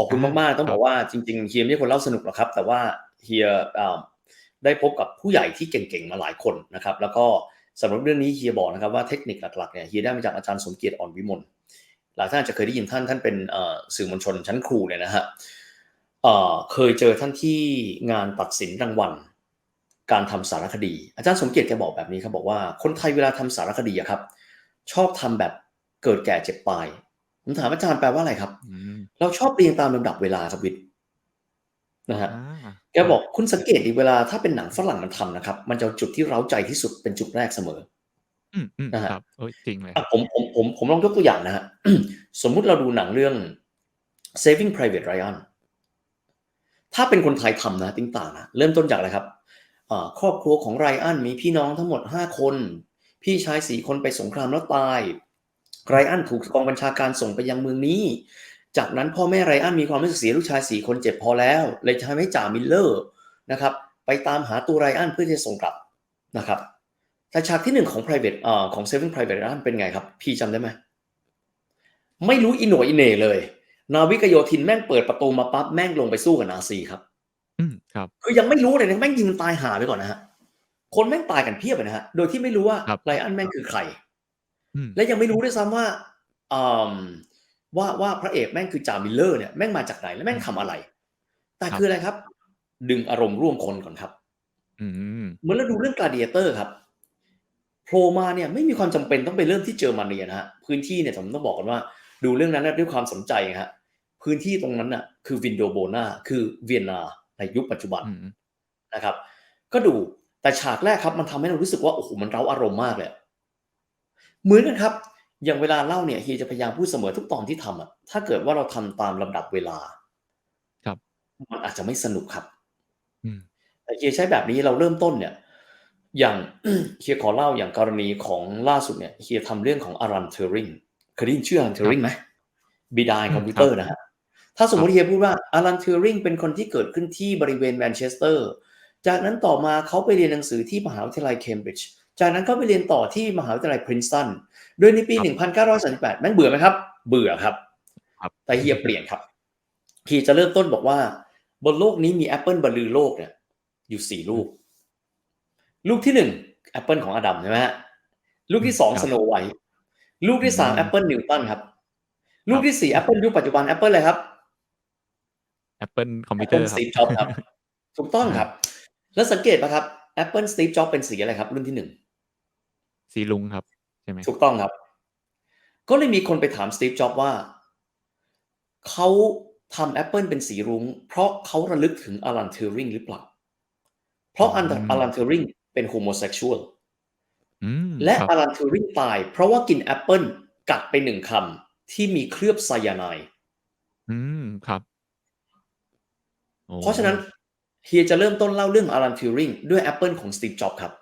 อบคุณมากๆ ต้องบอกว่าจริงๆเฮียไม่ใช่คนเล่าสนุกหรอกครับ แต่ว่าเฮียได้พบกับผู้ใหญ่ที่เก่งๆมาหลายคนนะครับ แล้วก็สำหรับเรื่องนี้เฮียบอกนะครับว่าเทคนิคหลักๆเนี่ยเฮียได้มาจากอาจารย์สมเกียรติอ่อนวิมลหลายท่านอาจจะเคยได้ยินท่านท่านเป็นสื่อมวลชนชั้นครูเนี่ยนะฮะเคยเจอท่านที่งานตัดสินรางวัล การทำสารคดี อาจารย์สมเกียรติแกบอกแบบนี้ครับบอกว่าคนไทยเวลาทำสารคดีครับ ชอบทำแบบเกิดแก่เจ็บตายผมถามอาจารย์แปลว่าอะไรครับ เราชอบเรียงตามลำดับเวลาครับวิทย์นะฮะแกบอกคุณสังเกตดีเวลาถ้าเป็นหนังฝรั่งมันทำนะครับ มันจะจุดที่เร้าใจที่สุดเป็นจุดแรกเสมอนะฮะจริงเลยผมผมผมผมลองยกตัวอย่างนะฮะสมมุติเราดูหนังเรื่อง Saving Private Ryan ถ้าเป็นคนไทยทำนะติ้งต่างนะเริ่มต้นจากอะไรครับครอบครัวของไรอันมีพี่น้องทั้งหมด 5 คน พี่ชายสี่คนไปสงครามแล้วตายไรอันถูกกองบัญชาการส่งไปยังเมืองนี้ จากนั้นพ่อแม่ไรอันมีความรู้สึกเสียลูกชายสี่คนเจ็บพอแล้ว เลยทำให้จ่ามิลเลอร์นะครับไปตามหาตัวไรอันเพื่อจะส่งกลับนะครับแต่ฉากที่หนึ่งของ private อ่าของ Saving Private Ryan เป็นไงครับ พี่จำได้ไหมไม่รู้อินโนอินเน่เลย นาวิกโยธินแม่งเปิดประตูมาปั๊บแม่งลงไปสู้กับนาซีครับ อืมครับคือยังไม่รู้เลยนะแม่งยิงตายหาไปก่อนนะฮะคนแม่งตายกันเพียบเลยนะฮะโดยที่ไม่รู้ว่าไรอันแม่งคือใคร และยังไม่รู้ด้วยซ้ำว่า ว่าว่าพระเอกแม่งคือจามิลเลอร์เนี่ยแม่งมาจากไหนและแม่งทำอะไร แต่คืออะไรครับ ดึงอารมณ์ร่วมคนก่อนครับเหมือนเราดูเรื่องกลาดิเอเตอร์ครับโผล่มาเนี่ยไม่มีความจำเป็นต้องไปเริ่มที่เจอร์มนีนะฮะพื้นที่เนี่ยผมต้องบอกกันว่า ดูเรื่องนั้นด้วยความสนใจฮะพื้นที่ตรงนั้นน่ะ คือวินโดโบนาคือเวียนนาในยุคปัจจุบันนะครับ ก็ดูแต่ฉากแรกครับ มันทำให้เรารู้สึกว่าโอ้โหมันเร้าอารมณ์มากเลยเหมือนกันครับ อย่างเวลาเล่าเนี่ยเฮียจะพยายามพูดเสมอทุกตอนที่ทำอะถ้าเกิดว่าเราทำตามลำดับเวลา ครับ มันอาจจะไม่สนุกครับแต่เฮียใช้แบบนี้เราเริ่มต้นเนี่ย อย่างเฮียขอเล่าอย่างกรณีของล่าสุดเนี่ยเฮียทำเรื่องของอารันเทอริงเคยได้ยินชื่ออารันเทอริงไหมบิดาคอมพิวเตอร์นะฮะถ้าสมมติเฮียพูดว่าอารันเทอริงเป็นคนที่เกิดขึ้นที่บริเวณแมนเชสเตอร์จากนั้นต่อมาเขาไปเรียนหนังสือที่มหาวิทยาลัยเคมบริดจ์ จากนั้นก็ไปเรียนต่อที่มหาวิทยาลัยพรินสตันโดยในปี 1938 แม่งเบื่อไหมครับ เบื่อครับ แต่เฮียเปลี่ยนครับเฮียจะเริ่มต้นบอกว่า บนโลกนี้มีแอปเปิลบรรลือโลกเนี่ยอยู่สี่ลูก ลูกที่หนึ่งแอปเปิลของอดัมใช่ไหมฮะลูกที่สองสโนไวท์ลูกที่สามแอปเปิลนิวตันครับ ลูกที่สี่แอปเปิลยุคปัจจุบันแอปเปิลอะไรครับแอปเปิลคอมพิวเตอร์สตีฟจ็อบครับ ถูกต้องครับ แล้วสังเกตป่ะครับแอปเปิลสตีฟจ็อบเป็นสีอะไรครับ รุ่นที่หนึ่ง สีลุงครับใช่ไหมถูกต้องครับ ก็เลยมีคนไปถามสตีฟจ็อบว่า เขาทำ Apple เป็นสีรุง้ง เพราะเขาระลึกถึงอลันเทอริงหรือเปล่า เพราะอลันเทอริงเป็นโฮโมเซ็กชวลและอลันเทอริงตาย เพราะว่ากินแอปเปิลกัดไปหนึ่งคำที่มีเคลือบไซยาไนด์อืมครับเพราะฉะนั้นเฮียจะเริ่มต้นเล่าเรื่องอลันเทอริงด้วย Apple ของสตีฟจ็อบครับ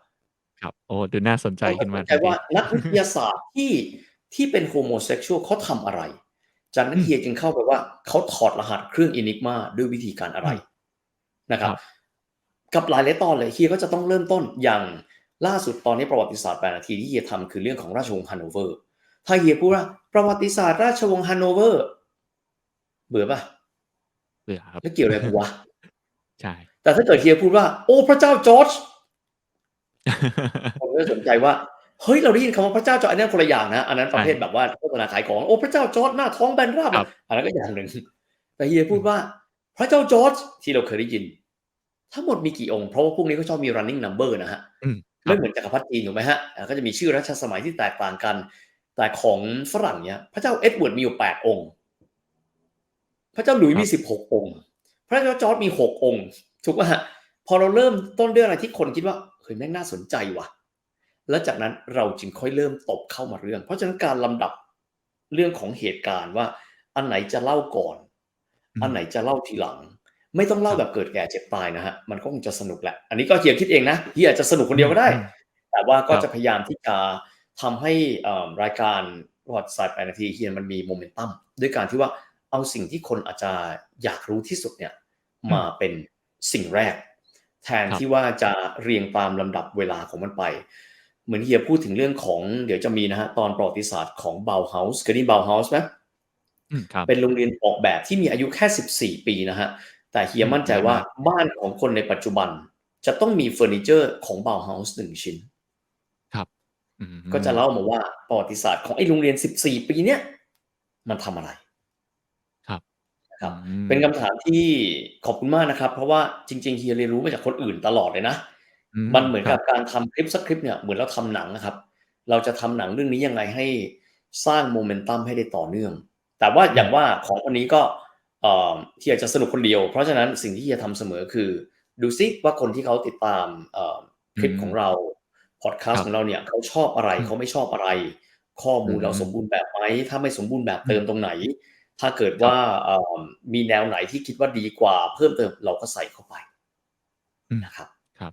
ครับ โอ้ ดูน่าสนใจขึ้นมาแต่ว่านักวิทยาศาสตร์ที่ที่เป็นโฮโมเซ็กชวลเขาทำอะไร จากนั้นเฮียจึงเข้าไปว่าเขาถอดรหัสเครื่องอินิกมาด้วยวิธีการอะไรนะครับ กับหลายหลายตอนเลยเฮียก็จะต้องเริ่มต้นอย่างล่าสุดตอนนี้ประวัติศาสตร์แปดนาทีที่เฮียทำคือเรื่องของราชวงศ์ฮันโนเวอร์ ถ้าเฮียพูดว่าประวัติศาสตร์ราชวงศ์ฮันโนเวอร์ เบื่อปะเบื่อครับแล้วเกี่ยวอะไรกูวะใช่แต่ถ้าเกิดเฮียพูดว่า โอ้พระเจ้าจอร์จ ผมก็สนใจว่าเฮ้ยเราได้ยินคำว่าพระเจ้าจอร์จอันนั้นคนละอย่างนะอันนั้นประเภทแบบว่าโฆษณาขายของโอ้พระเจ้าจอร์จหน้าท้องแบนราบอันนั้นก็อย่างหนึ่ง แต่เฮียพูดว่าพระเจ้าจอร์จที่เราเคยได้ยิน ทั้งหมดมีกี่องค์เพราะว่าพวกนี้ก็ชอบมี running number นะฮะไม่เหมือนจักรพรรดิจีนถูกไหมฮะก็จะมีชื่อรัชสมัยที่แตกต่างกัน แต่ของฝรั่งเนี้ยพระเจ้าเอ็ดเวิร์ดมีอยู่แปดองค์ พระเจ้าหลุยมีสิบหกองค์ พระเจ้าจอร์จมีหกองค์ถูกไหมฮะพอเราเริ่มต้นเรื่องอะไรที่คนคิดว่าเฮ้ยแม่งน่าสนใจว่ะ แล้วจากนั้นเราจึงค่อยเริ่มตบเข้ามาเรื่อง เพราะฉะนั้นการลำดับเรื่องของเหตุการณ์ว่า อันไหนจะเล่าก่อน อันไหนจะเล่าทีหลัง ไม่ต้องเล่าแบบเกิดแก่เจ็บตายนะฮะมันก็คงจะสนุกแหละ อันนี้ก็เฮียคิดเองนะเฮียจะสนุกคนเดียวก็ได้ แต่ว่าก็จะพยายามที่จะทำให้รายการประวัติศาสตร์แปดนาทีเฮียมันมีโมเมนตัมด้วยการที่ว่าเอาสิ่งที่คนอาจจะอยากรู้ที่สุดเนี่ยมาเป็นสิ่งแรก แทนที่ว่าจะเรียงตามลำดับเวลาของมันไป เหมือนเฮียพูดถึงเรื่องของเดี๋ยวจะมีนะฮะตอนประวัติศาสตร์ของเบลเฮาส์เคยได้เบลเฮาส์ไหมอืมครับเป็นโรงเรียนออกแบบที่มีอายุแค่ 14 ปีนะฮะ แต่เฮียอืมมั่นใจว่าดีมากบ้านของคนในปัจจุบัน จะต้องมีเฟอร์นิเจอร์ของ Bauhaus 1ชิ้น ครับอืมก็จะเล่ามาว่าประวัติศาสตร์ของไอ้โรงเรียน 14 ปีเนี้ยมันทำอะไรครับนะ ครับอืมเป็นคำถามที่ขอบคุณมากนะครับ เพราะว่าจริงๆเฮียเรียนรู้มาจากคนอื่นตลอดเลยนะอืมันเหมือนครักับการทำคลิปสักคลิปเนี่ยเหมือนเราทำหนังนะครับ เราจะทำหนังเรื่องนี้ยังไงให้สร้างโมเมนตัมให้ได้ต่อเนื่อง แต่ว่าอย่างว่าของวันนี้ก็เอ่อเฮียจะสนุกคนเดียว เพราะฉะนั้นสิ่งที่เฮียทำเสมอคือ ดูซิว่าคนที่เขาติดตามเอ่อคลิปอืมของเราพอดแคสครัต์บของเราเนี่ยเขาชอบอะไรอืมเขาไม่ชอบอะไร ข้อมูลอืมเราสมบูรณ์แบบไหมถ้าไม่สมบูรณ์แบบอืมเติมตรงไหน ถ้าเกิดว่าเอ่อมีแนวไหนที่คิดว่าดีกว่าเพิ่มเติมเราก็ใส่เข้าไปอืมนะครับครับ